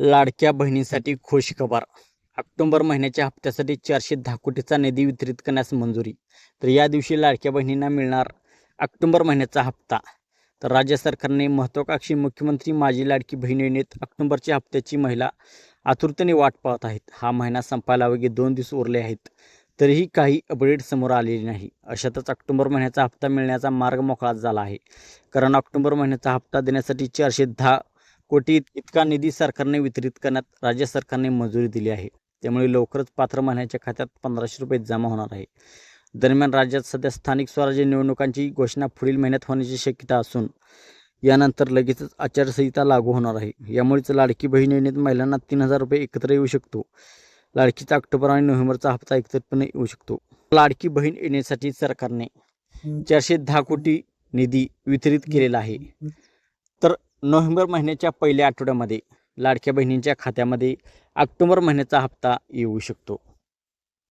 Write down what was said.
लाडक्या बहिणीसाठी खुश खबर. ऑक्टोबर महिन्याच्या हप्त्यासाठी चारशे दहा कोटीचा निधी वितरित करण्यास मंजुरी. तर या दिवशी लाडक्या बहिणींना मिळणार ऑक्टोबर महिन्याचा हप्ता. तर राज्य सरकारने महत्त्वाकांक्षी मुख्यमंत्री माझी लाडकी बहीण योजनेत ऑक्टोबरच्या हप्त्याची महिला आतुरतेने वाट पाहत आहेत. हा महिना संपायला वगैरे दोन दिवस उरले आहेत. तरीही काही अपडेट समोर आलेली नाही. अशातच ऑक्टोबर महिन्याचा हप्ता मिळण्याचा मार्ग मोकळा झाला आहे. कारण ऑक्टोबर महिन्याचा हप्ता देण्यासाठी चारशे दहा कोटी इतका निधी सरकारने वितरित करण्यात राज्य सरकारने मंजुरी दिली आहे. त्यामुळे लवकरच पात्र महिन्याच्या खात्यात पंधराशे रुपये जमा होणार आहे. दरम्यान राज्यात सध्या स्थानिक स्वराज्य निवडणुकांची घोषणा पुढील महिन्यात होण्याची शक्यता असून यानंतर लगेचच आचारसंहिता लागू होणार आहे. यामुळेच लाडकी बहीण योजनेत महिलांना तीन हजार रुपये एकत्र येऊ शकतो. लाडकीचा ऑक्टोबर आणि नोव्हेंबरचा हप्ता एकत्रितपणे येऊ शकतो. लाडकी बहीण येण्यासाठी सरकारने चारशे दहा कोटी निधी वितरित केलेला आहे. नोव्हेंबर महिन्याच्या पहिल्या आठवड्यामध्ये लाडक्या बहिणींच्या खात्यामध्ये ऑक्टोबर महिन्याचा हप्ता येऊ शकतो.